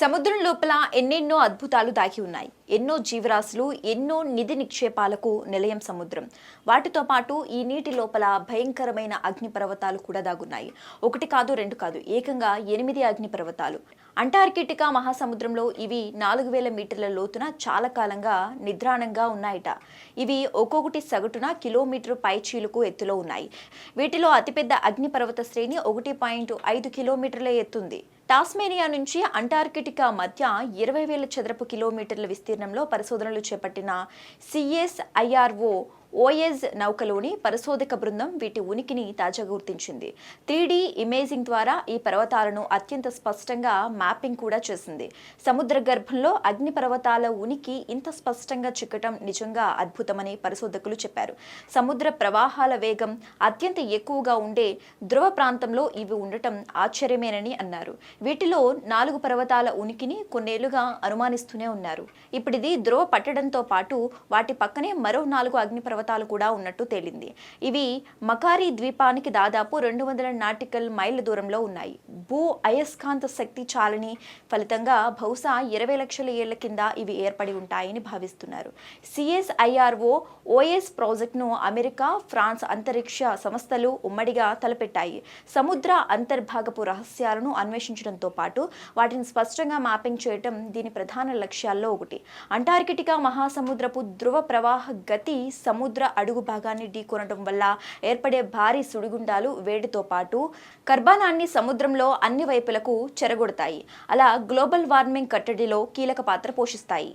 సముద్రం లోపల ఎన్నెన్నో అద్భుతాలు దాగి ఉన్నాయి. ఎన్నో జీవరాశులు ఎన్నో నిధి నిక్షేపాలకు నిలయం సముద్రం. వాటితో పాటు ఈ నీటి లోపల భయంకరమైన అగ్నిపర్వతాలు కూడా దాగున్నాయి. ఒకటి కాదు రెండు కాదు ఏకంగా ఎనిమిది అగ్నిపర్వతాలు అంటార్కిటికా మహాసముద్రంలో ఇవి నాలుగు వేల మీటర్ల లోతున చాలా కాలంగా నిద్రాణంగా ఉన్నాయట. ఇవి ఒక్కొక్కటి సగటున కిలోమీటర్ పైచీలకు ఎత్తులో ఉన్నాయి. వీటిలో అతిపెద్ద అగ్నిపర్వత శ్రేణి ఒకటి పాయింట్ ఐదు కిలోమీటర్ల ఎత్తుంది. టాస్మేనియా నుంచి అంటార్కిటికా మధ్య ఇరవై వేల చదరపు కిలోమీటర్ల విస్తీర్ణంలో పరిశోధనలు చేపట్టిన సిఎస్ఐఆర్ఓ ఓఎస్ నౌకలోని పరిశోధక బృందం వీటి ఉనికిని తాజాగా గుర్తించింది. త్రీ ఇమేజింగ్ ద్వారా ఈ పర్వతాలను అత్యంత స్పష్టంగా మ్యాపింగ్ కూడా చేసింది. సముద్ర గర్భంలో అగ్ని పర్వతాల ఉనికి ఇంత స్పష్టంగా చిక్కటం నిజంగా అద్భుతమని పరిశోధకులు చెప్పారు. సముద్ర ప్రవాహాల వేగం అత్యంత ఎక్కువగా ఉండే ధ్రువ ప్రాంతంలో ఇవి ఉండటం ఆశ్చర్యమేనని అన్నారు. వీటిలో నాలుగు పర్వతాల ఉనికిని కొన్నేళ్ళుగా అనుమానిస్తూనే ఉన్నారు. ఇప్పుడిది ధ్రువ పట్టడంతో పాటు వాటి పక్కనే మరో నాలుగు అగ్ని పర్వతాలు కూడా ఉన్నట్టు తేలింది. ఇవి మకారి ద్వీపానికి దాదాపు రెండు వందల నాటికల్ మైళ్ళ దూరంలో ఉన్నాయి. భూ అయస్కాంత శక్తి చాలని ఫలితంగా బహుశా ఇరవై లక్షల ఏళ్ళ కింద ఇవి ఏర్పడి ఉంటాయని భావిస్తున్నారు. సిఎస్ఐఆర్ఓ ఓఎస్ ప్రాజెక్టును అమెరికా ఫ్రాన్స్ అంతరిక్ష సంస్థలు ఉమ్మడిగా తలపెట్టాయి. సముద్ర అంతర్భాగపు రహస్యాలను అన్వేషించడంతో పాటు వాటిని స్పష్టంగా మ్యాపింగ్ చేయటం దీని ప్రధాన లక్ష్యాల్లో ఒకటి. అంటార్కిటికా మహాసముద్రపు ధ్రువ ప్రవాహ గతి సముద్ర అడుగు భాగాన్ని ఢీకొనడం వల్ల ఏర్పడే భారీ సుడిగుండాలు వేడితో పాటు కర్బానాన్ని సముద్రంలో అన్ని వైపులకు చెరగొడతాయి. అలా గ్లోబల్ వార్మింగ్ కట్టడిలో కీలక పాత్ర పోషిస్తాయి.